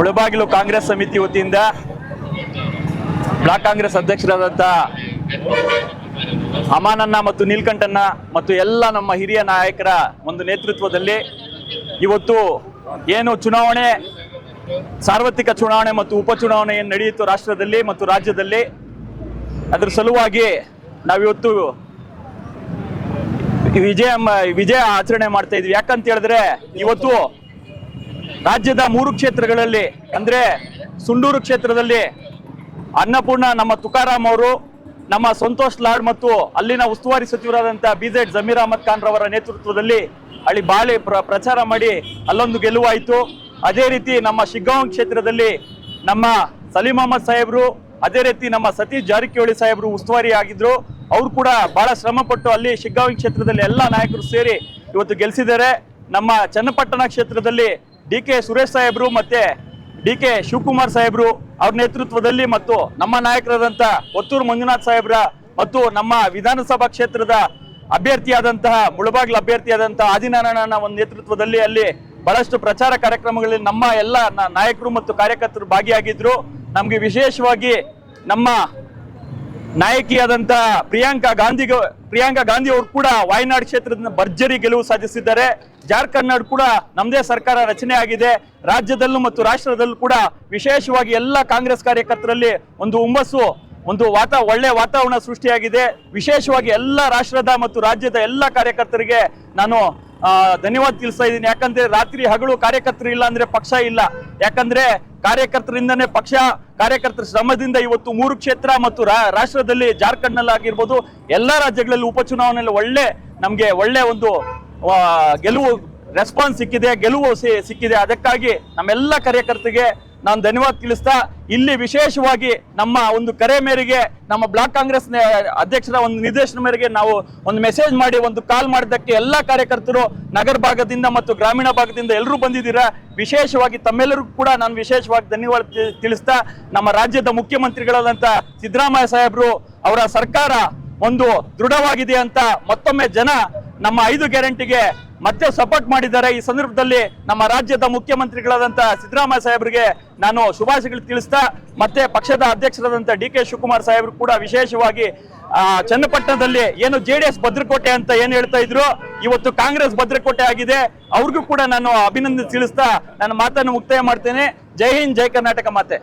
ಮುಳಬಾಗಿಲು ಕಾಂಗ್ರೆಸ್ ಸಮಿತಿ ವತಿಯಿಂದ ಬ್ಲಾಕ್ ಕಾಂಗ್ರೆಸ್ ಅಧ್ಯಕ್ಷರಾದಂಥ ಅಮಾನನ್ನ ಮತ್ತು ನೀಲ್ಕಂಠನ್ನ ಮತ್ತು ಎಲ್ಲ ನಮ್ಮ ಹಿರಿಯ ನಾಯಕರ ಒಂದು ನೇತೃತ್ವದಲ್ಲಿ ಇವತ್ತು ಏನು ಚುನಾವಣೆ, ಸಾರ್ವತ್ರಿಕ ಚುನಾವಣೆ ಮತ್ತು ಉಪಚುನಾವಣೆ ಏನು ನಡೆಯಿತು ರಾಷ್ಟ್ರದಲ್ಲಿ ಮತ್ತು ರಾಜ್ಯದಲ್ಲಿ. ಅದರ ಸಲುವಾಗಿ ನಾವಿವತ್ತು ವಿಜಯ ವಿಜಯ ಆಚರಣೆ ಮಾಡ್ತಾ ಇದ್ವಿ. ಯಾಕಂತ ಹೇಳಿದ್ರೆ ಇವತ್ತು ರಾಜ್ಯದ ಮೂರು ಕ್ಷೇತ್ರಗಳಲ್ಲಿ, ಅಂದ್ರೆ ಸುಂಡೂರು ಕ್ಷೇತ್ರದಲ್ಲಿ ಅನ್ನಪೂರ್ಣ, ನಮ್ಮ ತುಕಾರಾಮ್ ಅವರು, ನಮ್ಮ ಸಂತೋಷ್ ಲಾಡ್ ಮತ್ತು ಅಲ್ಲಿನ ಉಸ್ತುವಾರಿ ಸಚಿವರಾದಂಥ ಬಿ ಜೆಡ್ ಜಮೀರ್ ಅಹಮದ್ ಖಾನ್ ರವರ ನೇತೃತ್ವದಲ್ಲಿ ಅಲ್ಲಿ ಬಾಳೆ ಪ್ರ- ಪ್ರಚಾರ ಮಾಡಿ ಅಲ್ಲೊಂದು ಗೆಲುವಾಯಿತು. ಅದೇ ರೀತಿ ನಮ್ಮ ಶಿಗ್ಗಾಂವ್ ಕ್ಷೇತ್ರದಲ್ಲಿ ನಮ್ಮ ಸಲೀಂ ಅಹಮದ್ ಸಾಹೇಬ್ರು, ಅದೇ ರೀತಿ ನಮ್ಮ ಸತೀಶ್ ಜಾರಕಿಹೊಳಿ ಸಾಹೇಬ್ರು ಉಸ್ತುವಾರಿ ಆಗಿದ್ರು. ಅವರು ಕೂಡ ಬಹಳ ಶ್ರಮ ಪಟ್ಟು ಅಲ್ಲಿ ಶಿಗ್ಗಾಂವ್ ಕ್ಷೇತ್ರದಲ್ಲಿ ಎಲ್ಲ ನಾಯಕರು ಸೇರಿ ಇವತ್ತು ಗೆಲ್ಸಿದ್ದಾರೆ. ನಮ್ಮ ಚನ್ನಪಟ್ಟಣ ಕ್ಷೇತ್ರದಲ್ಲಿ ಡಿ ಕೆ ಸುರೇಶ್ ಸಾಹೇಬ್ರು ಮತ್ತೆ ಡಿ ಕೆ ಶಿವಕುಮಾರ್ ಸಾಹೇಬ್ರು ಅವ್ರ ನೇತೃತ್ವದಲ್ಲಿ ಮತ್ತು ನಮ್ಮ ನಾಯಕರಾದಂಥ ಒತ್ತೂರು ಮಂಜುನಾಥ್ ಸಾಹೇಬ್ರ ಮತ್ತು ನಮ್ಮ ವಿಧಾನಸಭಾ ಕ್ಷೇತ್ರದ ಅಭ್ಯರ್ಥಿಯಾದಂತಹ, ಮುಳಬಾಗ್ಲ ಅಭ್ಯರ್ಥಿಯಾದಂತಹ ಆದಿನಾರಾಯಣನ ಒಂದು ನೇತೃತ್ವದಲ್ಲಿ ಅಲ್ಲಿ ಬಹಳಷ್ಟು ಪ್ರಚಾರ ಕಾರ್ಯಕ್ರಮಗಳಲ್ಲಿ ನಮ್ಮ ಎಲ್ಲ ನಾಯಕರು ಮತ್ತು ಕಾರ್ಯಕರ್ತರು ಭಾಗಿಯಾಗಿದ್ರು. ನಮಗೆ ವಿಶೇಷವಾಗಿ ನಮ್ಮ ನಾಯಕಿಯಾದಂತ ಪ್ರಿಯಾಂಕಾ ಗಾಂಧಿ ಪ್ರಿಯಾಂಕಾ ಗಾಂಧಿ ಅವರು ಕೂಡ ವಾಯನಾಡ್ ಕ್ಷೇತ್ರದಿಂದ ಭರ್ಜರಿ ಗೆಲುವು ಸಾಧಿಸಿದ್ದಾರೆ. ಜಾರ್ಖಂಡ್ ಕೂಡ ನಮ್ಮದೇ ಸರ್ಕಾರ ರಚನೆ ಆಗಿದೆ. ರಾಜ್ಯದಲ್ಲೂ ಮತ್ತು ರಾಷ್ಟ್ರದಲ್ಲೂ ಕೂಡ ವಿಶೇಷವಾಗಿ ಎಲ್ಲ ಕಾಂಗ್ರೆಸ್ ಕಾರ್ಯಕರ್ತರಲ್ಲಿ ಒಂದು ಹುಮ್ಮಸ್ಸು, ಒಂದು ವಾತಾ, ಒಳ್ಳೆ ವಾತಾವರಣ ಸೃಷ್ಟಿಯಾಗಿದೆ. ವಿಶೇಷವಾಗಿ ಎಲ್ಲ ರಾಷ್ಟ್ರದ ಮತ್ತು ರಾಜ್ಯದ ಎಲ್ಲ ಕಾರ್ಯಕರ್ತರಿಗೆ ನಾನು ಧನ್ಯವಾದ ತಿಳಿಸ್ತಾ ಇದ್ದೀನಿ. ಯಾಕಂದ್ರೆ ರಾತ್ರಿ ಹಗಲು ಕಾರ್ಯಕರ್ತರು ಇಲ್ಲ ಅಂದ್ರೆ ಪಕ್ಷ ಇಲ್ಲ. ಯಾಕಂದ್ರೆ ಕಾರ್ಯಕರ್ತರಿಂದನೇ ಪಕ್ಷ, ಕಾರ್ಯಕರ್ತರ ಶ್ರಮದಿಂದ ಇವತ್ತು ಮೂರು ಕ್ಷೇತ್ರ ಮತ್ತು ರಾಷ್ಟ್ರದಲ್ಲಿ ಜಾರ್ಖಂಡ್ನಲ್ಲಿ ಆಗಿರ್ಬೋದು, ಎಲ್ಲಾ ರಾಜ್ಯಗಳಲ್ಲಿ ಉಪಚುನಾವಣೆಯಲ್ಲಿ ಒಳ್ಳೆ, ನಮಗೆ ಒಳ್ಳೆ ಒಂದು ಗೆಲುವು ರೆಸ್ಪಾನ್ಸ್ ಸಿಕ್ಕಿದೆ, ಗೆಲುವು ಸಿಕ್ಕಿದೆ. ಅದಕ್ಕಾಗಿ ನಮ್ಮೆಲ್ಲ ಕಾರ್ಯಕರ್ತರಿಗೆ ನಾನು ಧನ್ಯವಾದ ತಿಳಿಸ್ತಾ, ಇಲ್ಲಿ ವಿಶೇಷವಾಗಿ ನಮ್ಮ ಒಂದು ಕರೆ ಮೇರೆಗೆ ನಮ್ಮ ಬ್ಲಾಕ್ ಕಾಂಗ್ರೆಸ್ ಅಧ್ಯಕ್ಷರ ಒಂದು ನಿರ್ದೇಶನ ಮೇರೆಗೆ ನಾವು ಒಂದು ಮೆಸೇಜ್ ಮಾಡಿ, ಒಂದು ಕಾಲ್ ಮಾಡಿದ್ದಕ್ಕೆ ಎಲ್ಲ ಕಾರ್ಯಕರ್ತರು ನಗರ ಭಾಗದಿಂದ ಮತ್ತು ಗ್ರಾಮೀಣ ಭಾಗದಿಂದ ಎಲ್ಲರೂ ಬಂದಿದ್ದೀರಾ? ವಿಶೇಷವಾಗಿ ತಮ್ಮೆಲ್ಲರಿಗೂ ಕೂಡ ನಾನು ವಿಶೇಷವಾಗಿ ಧನ್ಯವಾದ ತಿಳಿಸ್ತಾ, ನಮ್ಮ ರಾಜ್ಯದ ಮುಖ್ಯಮಂತ್ರಿಗಳಾದಂಥ ಸಿದ್ದರಾಮಯ್ಯ ಸಾಹೇಬರು ಅವರ ಸರ್ಕಾರ ಒಂದು ದೃಢವಾಗಿದೆ ಅಂತ ಮತ್ತೊಮ್ಮೆ ಜನ ನಮ್ಮ ಐದು ಗ್ಯಾರಂಟಿಗೆ ಮತ್ತೆ ಸಪೋರ್ಟ್ ಮಾಡಿದ್ದಾರೆ. ಈ ಸಂದರ್ಭದಲ್ಲಿ ನಮ್ಮ ರಾಜ್ಯದ ಮುಖ್ಯಮಂತ್ರಿಗಳಾದಂಥ ಸಿದ್ದರಾಮಯ್ಯ ಸಾಹೇಬರಿಗೆ ನಾನು ಶುಭಾಶಯಗಳು ತಿಳಿಸ್ತಾ, ಮತ್ತೆ ಪಕ್ಷದ ಅಧ್ಯಕ್ಷರಾದಂಥ ಡಿ ಕೆ ಶಿವಕುಮಾರ್ ಸಾಹೇಬರು ಕೂಡ ವಿಶೇಷವಾಗಿ ಚನ್ನಪಟ್ಟಣದಲ್ಲಿ ಏನು ಜೆ ಡಿ ಎಸ್ ಭದ್ರಕೋಟೆ ಅಂತ ಏನ್ ಹೇಳ್ತಾ ಇದ್ರು, ಇವತ್ತು ಕಾಂಗ್ರೆಸ್ ಭದ್ರಕೋಟೆ ಆಗಿದೆ. ಅವ್ರಿಗೂ ಕೂಡ ನಾನು ಅಭಿನಂದನೆ ತಿಳಿಸ್ತಾ, ನನ್ನ ಮಾತನ್ನು ಮುಕ್ತಾಯ ಮಾಡ್ತೇನೆ. ಜೈ ಹಿಂದ್, ಜೈ ಕರ್ನಾಟಕ ಮಾತೆ.